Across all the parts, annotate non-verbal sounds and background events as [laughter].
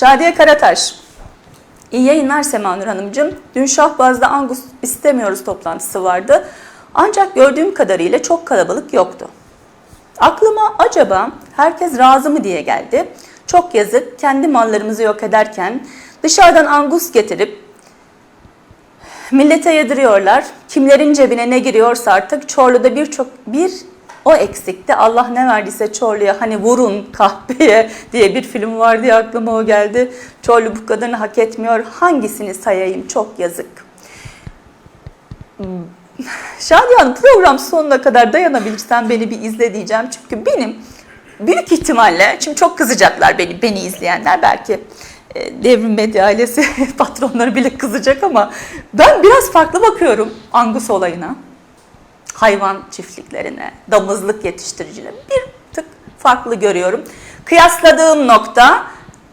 Şadiye Karataş. İyi yayınlar Semanur Hanımcığım. Dün Şahbaz'da Angus istemiyoruz toplantısı vardı. Ancak gördüğüm kadarıyla çok kalabalık yoktu. Aklıma acaba herkes razı mı diye geldi. Çok yazık kendi mallarımızı yok ederken dışarıdan angus getirip millete yediriyorlar. Kimlerin cebine ne giriyorsa artık Çorlu'da birçok bir o eksikti. Allah ne verdiyse Çorlu'ya hani vurun kahpeye [laughs] diye bir film vardı ya aklıma o geldi. Çorlu bu kadarını hak etmiyor. Hangisini sayayım çok yazık. Şadiye Hanım program sonuna kadar dayanabilirsen beni bir izle diyeceğim. Çünkü benim büyük ihtimalle, şimdi çok kızacaklar beni, beni izleyenler belki e, Devrim Medya ailesi [laughs] patronları bile kızacak ama ben biraz farklı bakıyorum Angus olayına. Hayvan çiftliklerine, damızlık yetiştiricilerine bir tık farklı görüyorum. Kıyasladığım nokta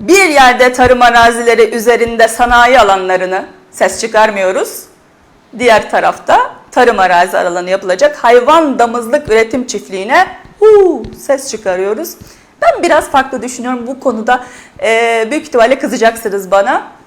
bir yerde tarım arazileri üzerinde sanayi alanlarını ses çıkarmıyoruz. Diğer tarafta tarım arazi alanı yapılacak hayvan damızlık üretim çiftliğine huu, ses çıkarıyoruz. Ben biraz farklı düşünüyorum bu konuda. Ee, büyük ihtimalle kızacaksınız bana.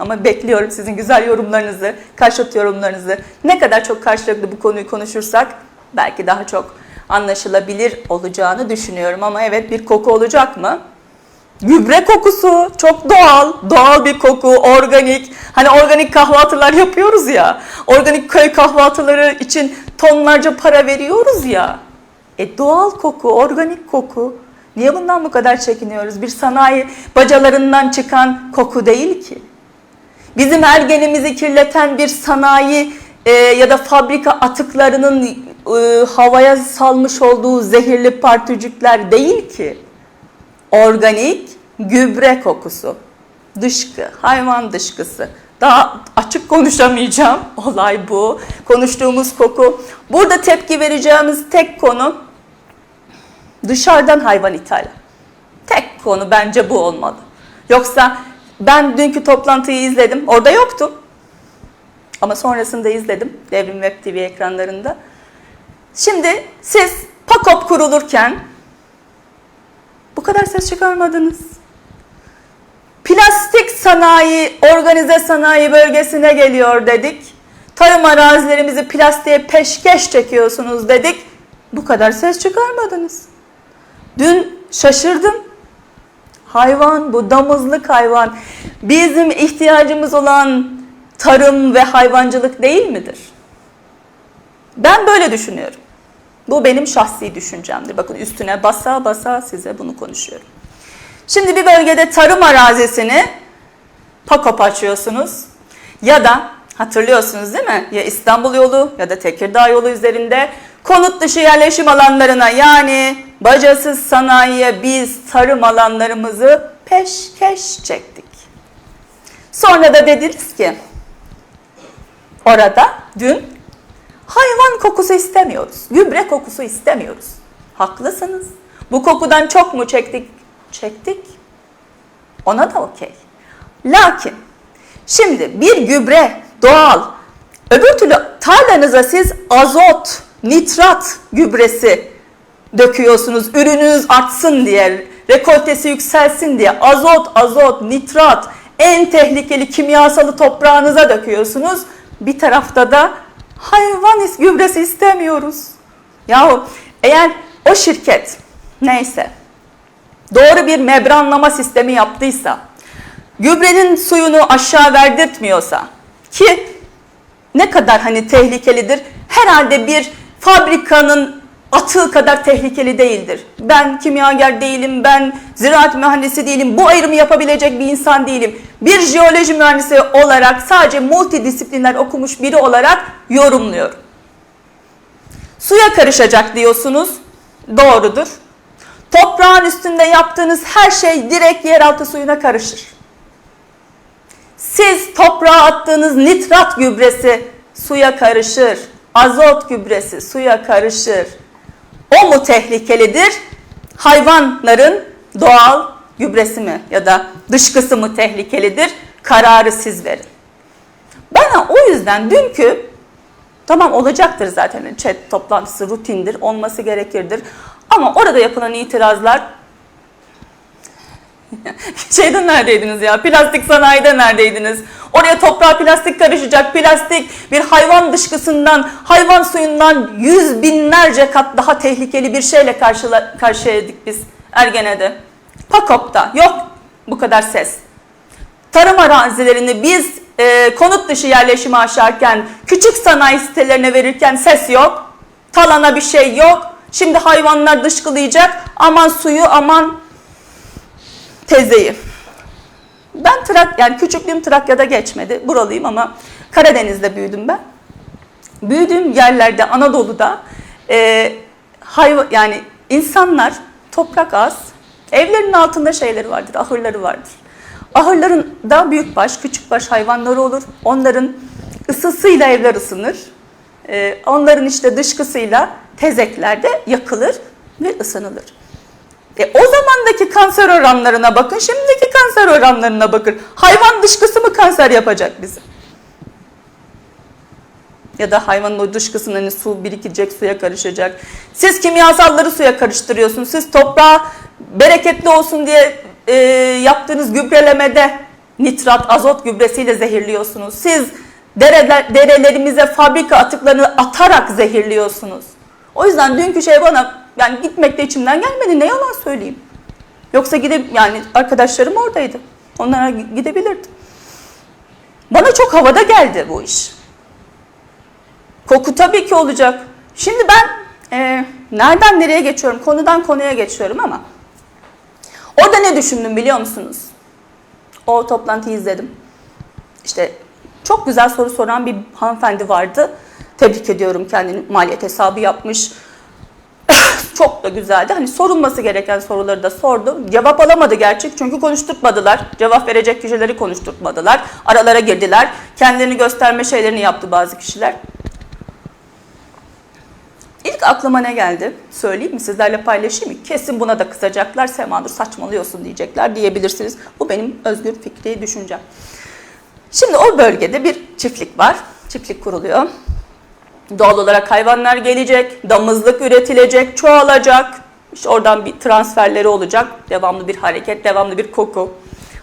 Ama bekliyorum sizin güzel yorumlarınızı, karşıt yorumlarınızı. Ne kadar çok karşılıklı bu konuyu konuşursak belki daha çok anlaşılabilir olacağını düşünüyorum. Ama evet bir koku olacak mı? Gübre kokusu çok doğal, doğal bir koku, organik. Hani organik kahvaltılar yapıyoruz ya. Organik köy kahvaltıları için tonlarca para veriyoruz ya. E doğal koku, organik koku. Niye bundan bu kadar çekiniyoruz? Bir sanayi bacalarından çıkan koku değil ki. Bizim her genimizi kirleten bir sanayi e, ya da fabrika atıklarının e, havaya salmış olduğu zehirli parçacıklar değil ki. Organik gübre kokusu, dışkı, hayvan dışkısı. Daha açık konuşamayacağım. [laughs] Olay bu. Konuştuğumuz koku. Burada tepki vereceğimiz tek konu dışarıdan hayvan ithali. Tek konu bence bu olmalı. Yoksa ben dünkü toplantıyı izledim. Orada yoktum. Ama sonrasında izledim. Devrim Web TV ekranlarında. Şimdi siz PAKOP kurulurken bu kadar ses çıkarmadınız. Plastik sanayi, organize sanayi bölgesine geliyor dedik. Tarım arazilerimizi plastiğe peşkeş çekiyorsunuz dedik. Bu kadar ses çıkarmadınız. Dün şaşırdım. Hayvan bu damızlık hayvan. Bizim ihtiyacımız olan tarım ve hayvancılık değil midir? Ben böyle düşünüyorum. Bu benim şahsi düşüncemdir. Bakın üstüne basa basa size bunu konuşuyorum. Şimdi bir bölgede tarım arazisini pakop açıyorsunuz. Ya da hatırlıyorsunuz değil mi? Ya İstanbul yolu ya da Tekirdağ yolu üzerinde konut dışı yerleşim alanlarına yani bacasız sanayiye biz tarım alanlarımızı peşkeş çektik. Sonra da dediniz ki orada dün hayvan kokusu istemiyoruz. Gübre kokusu istemiyoruz. Haklısınız. Bu kokudan çok mu çektik? Çektik. Ona da okey. Lakin şimdi bir gübre doğal öbür türlü tarlanıza siz azot, nitrat gübresi döküyorsunuz. Ürününüz artsın diye, rekoltesi yükselsin diye azot, azot, nitrat en tehlikeli kimyasalı toprağınıza döküyorsunuz. Bir tarafta da hayvan gübresi istemiyoruz. Yahu eğer o şirket neyse doğru bir membranlama sistemi yaptıysa, gübrenin suyunu aşağı verdirtmiyorsa ki ne kadar hani tehlikelidir? Herhalde bir fabrikanın atığı kadar tehlikeli değildir. Ben kimyager değilim, ben ziraat mühendisi değilim, bu ayrımı yapabilecek bir insan değilim. Bir jeoloji mühendisi olarak sadece multidisipliner okumuş biri olarak yorumluyorum. Suya karışacak diyorsunuz, doğrudur. Toprağın üstünde yaptığınız her şey direkt yeraltı suyuna karışır. Siz toprağa attığınız nitrat gübresi suya karışır. Azot gübresi suya karışır. O mu tehlikelidir? Hayvanların doğal gübresi mi ya da dışkısı mı tehlikelidir? Kararı siz verin. Bana o yüzden dünkü tamam olacaktır zaten chat toplantısı rutindir, olması gerekirdir. Ama orada yapılan itirazlar [laughs] Şeyde neredeydiniz ya? Plastik sanayide neredeydiniz? Oraya toprağa plastik karışacak. Plastik bir hayvan dışkısından, hayvan suyundan yüz binlerce kat daha tehlikeli bir şeyle karşıla, karşıladık biz Ergene'de. Pakop'ta yok bu kadar ses. Tarım arazilerini biz e, konut dışı yerleşimi aşarken, küçük sanayi sitelerine verirken ses yok. Talana bir şey yok. Şimdi hayvanlar dışkılayacak. Aman suyu, aman tezeyi. Ben Trak, yani küçüklüğüm Trakya'da geçmedi. Buralıyım ama Karadeniz'de büyüdüm ben. Büyüdüğüm yerlerde Anadolu'da e, hayvan yani insanlar toprak az, evlerin altında şeyleri vardır, ahırları vardır. Ahırların da büyükbaş, küçükbaş hayvanları olur. Onların ısısıyla evler ısınır. E, onların işte dışkısıyla tezekler de yakılır ve ısınılır. E, o zamandaki kanser oranlarına bakın, şimdiki kanser oranlarına bakın. Hayvan dışkısı mı kanser yapacak bizi? Ya da hayvanın o dışkısının hani su birikecek, suya karışacak. Siz kimyasalları suya karıştırıyorsunuz. Siz toprağa bereketli olsun diye e, yaptığınız gübrelemede nitrat, azot gübresiyle zehirliyorsunuz. Siz dereler, derelerimize fabrika atıklarını atarak zehirliyorsunuz. O yüzden dünkü şey bana yani gitmek de içimden gelmedi. Ne yalan söyleyeyim. Yoksa gidip yani arkadaşlarım oradaydı. Onlara gidebilirdim. Bana çok havada geldi bu iş. Koku tabii ki olacak. Şimdi ben e, nereden nereye geçiyorum? Konudan konuya geçiyorum ama orada ne düşündüm biliyor musunuz? O toplantıyı izledim. İşte çok güzel soru soran bir hanımefendi vardı. Tebrik ediyorum kendini maliyet hesabı yapmış. [laughs] çok da güzeldi. Hani sorulması gereken soruları da sordu. Cevap alamadı gerçek çünkü konuşturtmadılar. Cevap verecek kişileri konuşturtmadılar. Aralara girdiler. Kendilerini gösterme şeylerini yaptı bazı kişiler. İlk aklıma ne geldi? Söyleyeyim mi? Sizlerle paylaşayım mı? Kesin buna da kızacaklar. Sema saçmalıyorsun diyecekler diyebilirsiniz. Bu benim özgür fikri düşüncem. Şimdi o bölgede bir çiftlik var. Çiftlik kuruluyor. Doğal olarak hayvanlar gelecek, damızlık üretilecek, çoğalacak. İşte oradan bir transferleri olacak. Devamlı bir hareket, devamlı bir koku.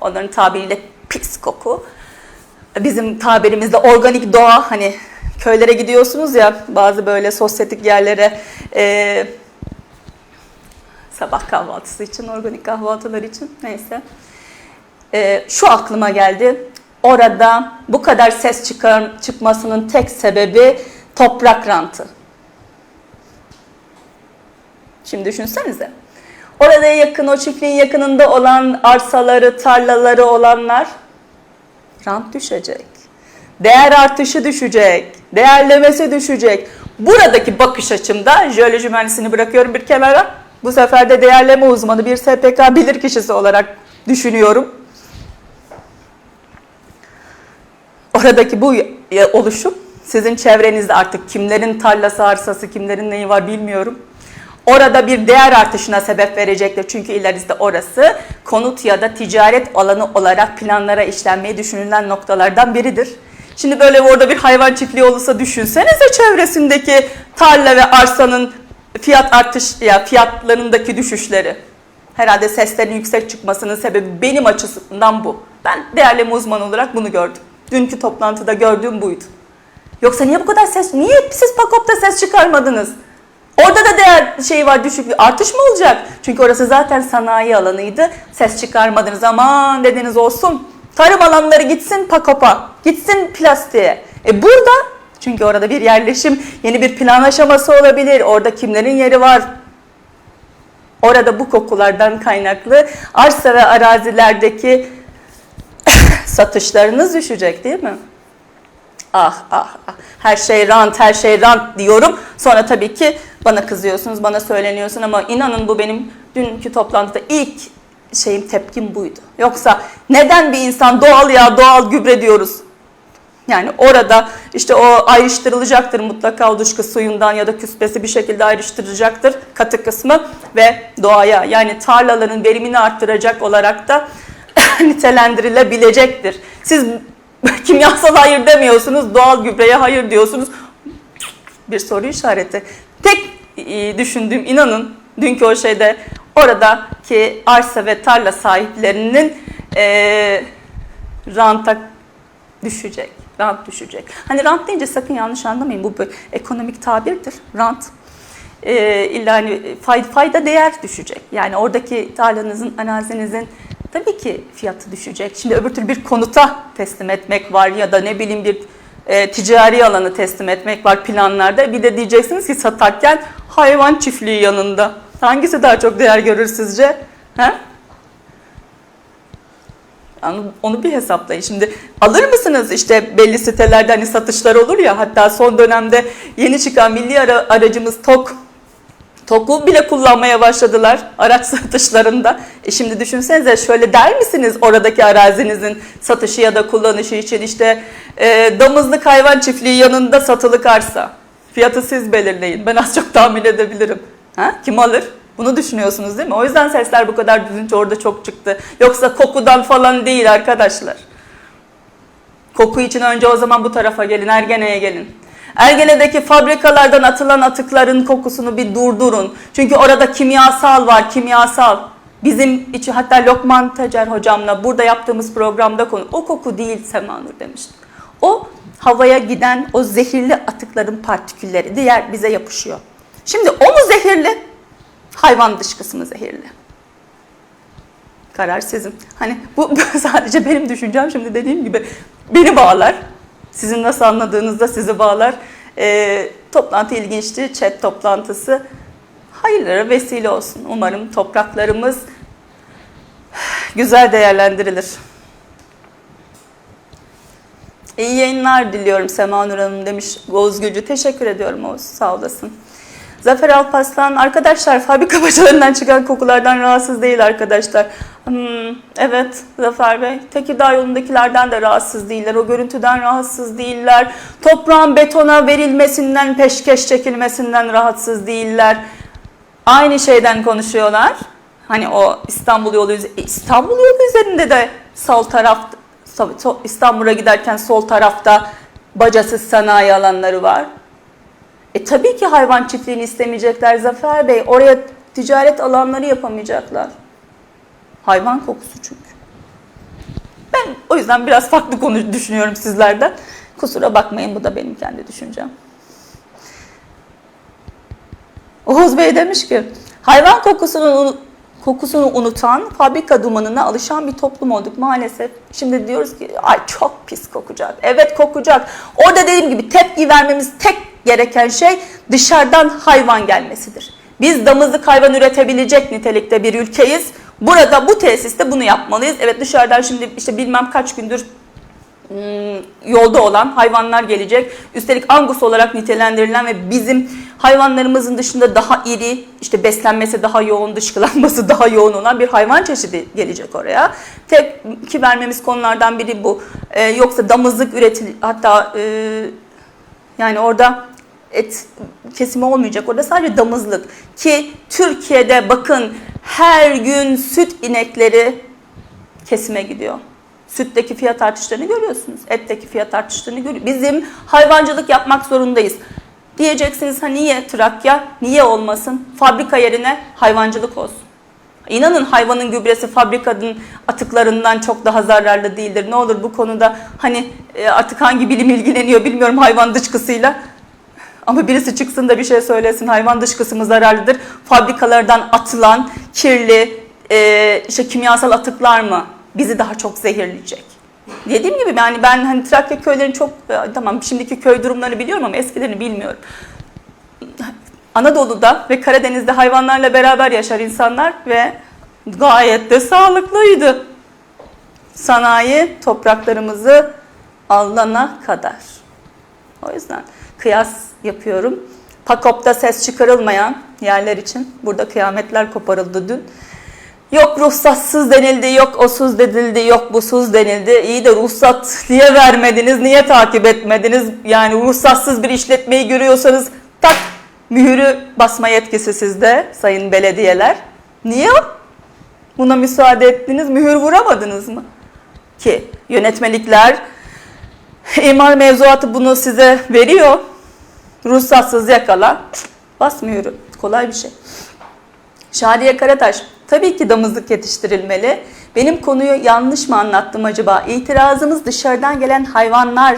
Onların tabiriyle pis koku. Bizim tabirimizde organik doğa hani köylere gidiyorsunuz ya bazı böyle sosyetik yerlere e, sabah kahvaltısı için, organik kahvaltılar için neyse. E, şu aklıma geldi. Orada bu kadar ses çıkar, çıkmasının tek sebebi toprak rantı. Şimdi düşünsenize. Orada yakın, o çiftliğin yakınında olan arsaları, tarlaları olanlar rant düşecek. Değer artışı düşecek. Değerlemesi düşecek. Buradaki bakış açımda jeoloji mühendisini bırakıyorum bir kenara. Bu sefer de değerleme uzmanı bir SPK bilirkişisi olarak düşünüyorum. Oradaki bu oluşum sizin çevrenizde artık kimlerin tarlası, arsası, kimlerin neyi var bilmiyorum. Orada bir değer artışına sebep verecektir. Çünkü ileride orası konut ya da ticaret alanı olarak planlara işlenmeyi düşünülen noktalardan biridir. Şimdi böyle orada bir hayvan çiftliği olursa düşünsenize çevresindeki tarla ve arsanın fiyat artış ya fiyatlarındaki düşüşleri. Herhalde seslerin yüksek çıkmasının sebebi benim açısından bu. Ben değerleme uzmanı olarak bunu gördüm. Dünkü toplantıda gördüğüm buydu. Yoksa niye bu kadar ses, niye siz Pakop'ta ses çıkarmadınız? Orada da değer şey var düşük bir artış mı olacak? Çünkü orası zaten sanayi alanıydı. Ses çıkarmadınız aman dediniz olsun. Tarım alanları gitsin Pakop'a, gitsin plastiğe. E burada çünkü orada bir yerleşim, yeni bir plan aşaması olabilir. Orada kimlerin yeri var? Orada bu kokulardan kaynaklı arsa ve arazilerdeki [laughs] satışlarınız düşecek değil mi? Ah ah ah her şey rant her şey rant diyorum. Sonra tabii ki bana kızıyorsunuz bana söyleniyorsun ama inanın bu benim dünkü toplantıda ilk şeyim tepkim buydu. Yoksa neden bir insan doğal ya doğal gübre diyoruz? Yani orada işte o ayrıştırılacaktır mutlaka o dışkı suyundan ya da küspesi bir şekilde ayrıştırılacaktır katı kısmı ve doğaya yani tarlaların verimini arttıracak olarak da [laughs] nitelendirilebilecektir. Siz [laughs] kimyasal hayır demiyorsunuz, doğal gübreye hayır diyorsunuz. Bir soru işareti. Tek e, düşündüğüm inanın dünkü o şeyde oradaki arsa ve tarla sahiplerinin e, ranta düşecek. Rant düşecek. Hani rant deyince sakın yanlış anlamayın. Bu bir ekonomik tabirdir. Rant. E, illa hani fayda, fayda değer düşecek. Yani oradaki tarlanızın, arazinizin tabii ki fiyatı düşecek. Şimdi öbür türlü bir konuta teslim etmek var ya da ne bileyim bir e, ticari alanı teslim etmek var planlarda. Bir de diyeceksiniz ki satarken hayvan çiftliği yanında. Hangisi daha çok değer görür sizce? He? Yani onu bir hesaplayın. Şimdi alır mısınız işte belli sitelerde hani satışlar olur ya hatta son dönemde yeni çıkan milli ara, aracımız TOK TOK'u bile kullanmaya başladılar araç [laughs] satışlarında. E şimdi düşünsenize şöyle der misiniz oradaki arazinizin satışı ya da kullanışı için işte e, damızlık hayvan çiftliği yanında satılık arsa. Fiyatı siz belirleyin. Ben az çok [laughs] tahmin edebilirim. Ha? Kim alır? Bunu düşünüyorsunuz değil mi? O yüzden sesler bu kadar düzünce orada çok çıktı. Yoksa kokudan falan değil arkadaşlar. Koku için önce o zaman bu tarafa gelin, Ergene'ye gelin. Ergene'deki fabrikalardan atılan atıkların kokusunu bir durdurun. Çünkü orada kimyasal var, kimyasal. Bizim için hatta Lokman Tecer hocamla burada yaptığımız programda konu o koku değil Semanur demiştim. O havaya giden o zehirli atıkların partikülleri diğer bize yapışıyor. Şimdi o mu zehirli? Hayvan dışkısı mı zehirli? Karar sizin. Hani bu [laughs] sadece benim düşüncem şimdi dediğim gibi beni bağlar. Sizin nasıl anladığınızda sizi bağlar. E, toplantı ilginçti. Chat toplantısı. Hayırlara vesile olsun. Umarım topraklarımız güzel değerlendirilir. İyi yayınlar diliyorum Sema Nur Hanım demiş Oğuz Gülcü. Teşekkür ediyorum Oğuz. Sağ olasın. Zafer Alpaslan, arkadaşlar fabrika bacalarından çıkan kokulardan rahatsız değil arkadaşlar. Hmm, evet Zafer Bey, Tekirdağ yolundakilerden de rahatsız değiller, o görüntüden rahatsız değiller. Toprağın betona verilmesinden, peşkeş çekilmesinden rahatsız değiller. Aynı şeyden konuşuyorlar. Hani o İstanbul yolu, İstanbul yolu üzerinde de sol taraf, İstanbul'a giderken sol tarafta bacasız sanayi alanları var. E tabii ki hayvan çiftliğini istemeyecekler Zafer Bey. Oraya ticaret alanları yapamayacaklar. Hayvan kokusu çünkü. Ben o yüzden biraz farklı konu düşünüyorum sizlerden. Kusura bakmayın bu da benim kendi düşüncem. Oğuz Bey demiş ki hayvan kokusunu kokusunu unutan, fabrika dumanına alışan bir toplum olduk maalesef. Şimdi diyoruz ki ay çok pis kokacak. Evet kokacak. Orada dediğim gibi tepki vermemiz tek gereken şey dışarıdan hayvan gelmesidir. Biz damızlık hayvan üretebilecek nitelikte bir ülkeyiz. Burada bu tesiste bunu yapmalıyız. Evet dışarıdan şimdi işte bilmem kaç gündür yolda olan hayvanlar gelecek. Üstelik angus olarak nitelendirilen ve bizim hayvanlarımızın dışında daha iri, işte beslenmesi daha yoğun, dışkılanması [laughs] daha yoğun olan bir hayvan çeşidi gelecek oraya. Tepki vermemiz konulardan biri bu. Ee, yoksa damızlık üretil hatta e, yani orada et kesimi olmayacak. Orada sadece damızlık. Ki Türkiye'de bakın her gün süt inekleri kesime gidiyor. Sütteki fiyat artışlarını görüyorsunuz. Etteki fiyat artışlarını görüyoruz. Bizim hayvancılık yapmak zorundayız. Diyeceksiniz ha niye Trakya? Niye olmasın? Fabrika yerine hayvancılık olsun. İnanın hayvanın gübresi fabrikanın atıklarından çok daha zararlı değildir. Ne olur bu konuda hani e, artık hangi bilim ilgileniyor bilmiyorum hayvan dışkısıyla. Ama birisi çıksın da bir şey söylesin. Hayvan dışkısı mı zararlıdır? Fabrikalardan atılan kirli e, işte kimyasal atıklar mı bizi daha çok zehirleyecek? Dediğim gibi yani ben hani Trakya köylerini çok e, tamam şimdiki köy durumlarını biliyorum ama eskilerini bilmiyorum. Anadolu'da ve Karadeniz'de hayvanlarla beraber yaşar insanlar ve gayet de sağlıklıydı. Sanayi topraklarımızı alana kadar. O yüzden kıyas yapıyorum. Pakop'ta ses çıkarılmayan yerler için burada kıyametler koparıldı dün. Yok ruhsatsız denildi, yok osuz denildi, yok busuz denildi. İyi de ruhsat niye vermediniz, niye takip etmediniz? Yani ruhsatsız bir işletmeyi görüyorsanız tak mühürü basma yetkisi sizde sayın belediyeler. Niye buna müsaade ettiniz, mühür vuramadınız mı? Ki yönetmelikler, imar mevzuatı bunu size veriyor. Ruhsatsız yakala, bas mühürü. Kolay bir şey. Şadiye Karataş, tabii ki damızlık yetiştirilmeli. Benim konuyu yanlış mı anlattım acaba? İtirazımız dışarıdan gelen hayvanlar.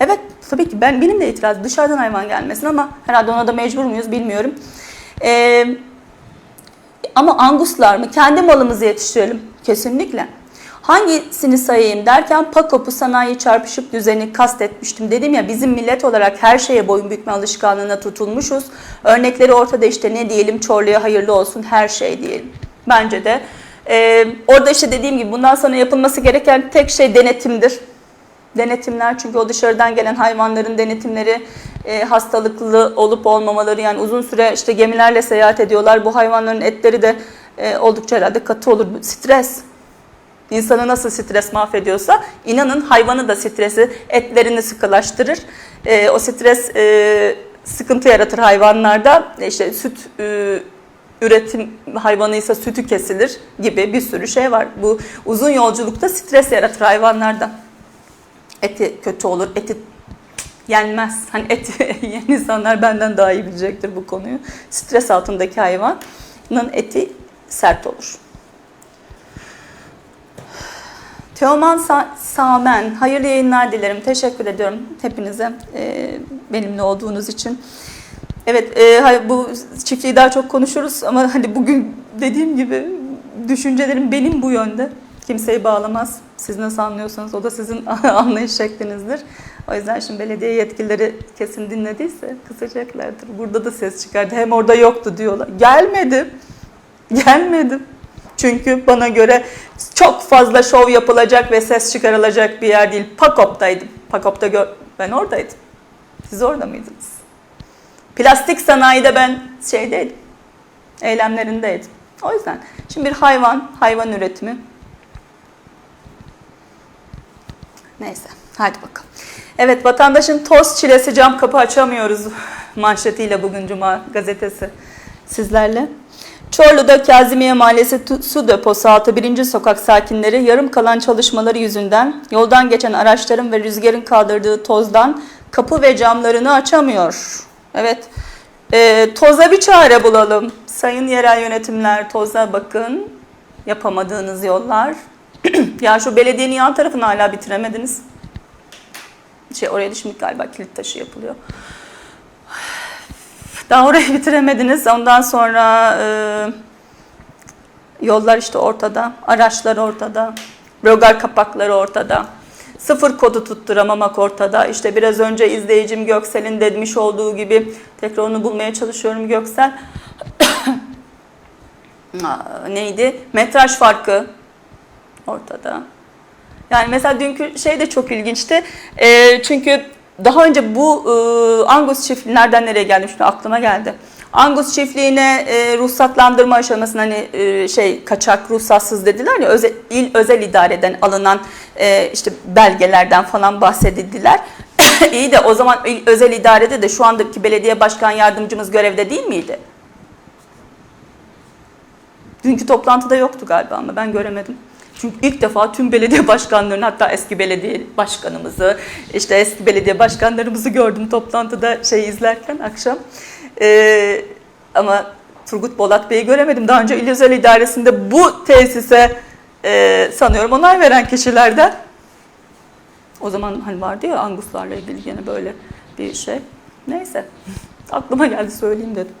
Evet, tabii ki ben benim de itiraz dışarıdan hayvan gelmesin ama herhalde ona da mecbur muyuz bilmiyorum. Ee, ama anguslar mı? Kendi malımızı yetiştirelim. Kesinlikle. Hangisini sayayım derken Pakop'u sanayi çarpışık düzeni kastetmiştim. Dedim ya bizim millet olarak her şeye boyun bükme alışkanlığına tutulmuşuz. Örnekleri ortada işte ne diyelim Çorlu'ya hayırlı olsun her şey diyelim. Bence de. Ee, orada işte dediğim gibi bundan sonra yapılması gereken tek şey denetimdir. Denetimler çünkü o dışarıdan gelen hayvanların denetimleri e, hastalıklı olup olmamaları yani uzun süre işte gemilerle seyahat ediyorlar. Bu hayvanların etleri de e, oldukça herhalde katı olur. Stres. İnsanı nasıl stres mahvediyorsa inanın hayvanı da stresi etlerini sıkılaştırır. E, o stres e, sıkıntı yaratır hayvanlarda. E, işte süt e, üretim hayvanıysa sütü kesilir gibi bir sürü şey var. Bu uzun yolculukta stres yaratır hayvanlarda. Eti kötü olur, eti yenmez. Hani et [laughs] yiyen insanlar benden daha iyi bilecektir bu konuyu. Stres altındaki hayvanın eti sert olur. Teoman Sa- Samen, hayırlı yayınlar dilerim. Teşekkür ediyorum hepinize e, benimle olduğunuz için. Evet, e, bu çiftliği daha çok konuşuruz ama [laughs] hani bugün dediğim gibi düşüncelerim benim bu yönde. Kimseyi bağlamaz. Siz nasıl anlıyorsanız o da sizin [laughs] anlayış şeklinizdir. O yüzden şimdi belediye yetkilileri kesin dinlediyse kısacaklardır. Burada da ses çıkardı. Hem orada yoktu diyorlar. Gelmedim. Gelmedim. Çünkü bana göre çok fazla şov yapılacak ve ses çıkarılacak bir yer değil. Pakop'taydım. Pakop'ta gö- ben oradaydım. Siz orada mıydınız? Plastik sanayide ben şeydeydim. Eylemlerindeydim. O yüzden şimdi bir hayvan, hayvan üretimi. Neyse hadi bakalım. Evet vatandaşın toz çilesi cam kapı açamıyoruz [laughs] manşetiyle bugün Cuma gazetesi sizlerle. Çorlu'da Kazimiye Mahallesi su deposu altı birinci sokak sakinleri yarım kalan çalışmaları yüzünden yoldan geçen araçların ve rüzgarın kaldırdığı tozdan kapı ve camlarını açamıyor. Evet e, toza bir çare bulalım. Sayın yerel yönetimler toza bakın. Yapamadığınız yollar. [clears throat] ya şu belediyenin yan tarafını hala bitiremediniz. Şey oraya da şimdi galiba kilit taşı yapılıyor. Daha orayı bitiremediniz. Ondan sonra e, yollar işte ortada, araçlar ortada, rogar kapakları ortada. Sıfır kodu tutturamamak ortada. İşte biraz önce izleyicim Göksel'in demiş olduğu gibi tekrar onu bulmaya çalışıyorum Göksel. [coughs] Neydi? Metraj farkı ortada. Yani mesela dünkü şey de çok ilginçti. Ee, çünkü daha önce bu e, Angus çiftliği nereden nereye geldi şimdi aklıma geldi. Angus çiftliğine e, ruhsatlandırma aşamasında hani e, şey kaçak ruhsatsız dediler ya özel, il özel idareden alınan e, işte belgelerden falan bahsedildiler. [laughs] İyi de o zaman il özel idarede de şu andaki belediye başkan yardımcımız görevde değil miydi? Dünkü toplantıda yoktu galiba ama ben göremedim. Çünkü ilk defa tüm belediye başkanlarını hatta eski belediye başkanımızı, işte eski belediye başkanlarımızı gördüm toplantıda şey izlerken akşam. Ee, ama Turgut Bolat Bey'i göremedim. Daha önce İl Özel İdaresi'nde bu tesise e, sanıyorum onay veren kişilerden. O zaman hani vardı ya Anguslarla ilgili yine böyle bir şey. Neyse aklıma geldi söyleyeyim dedim.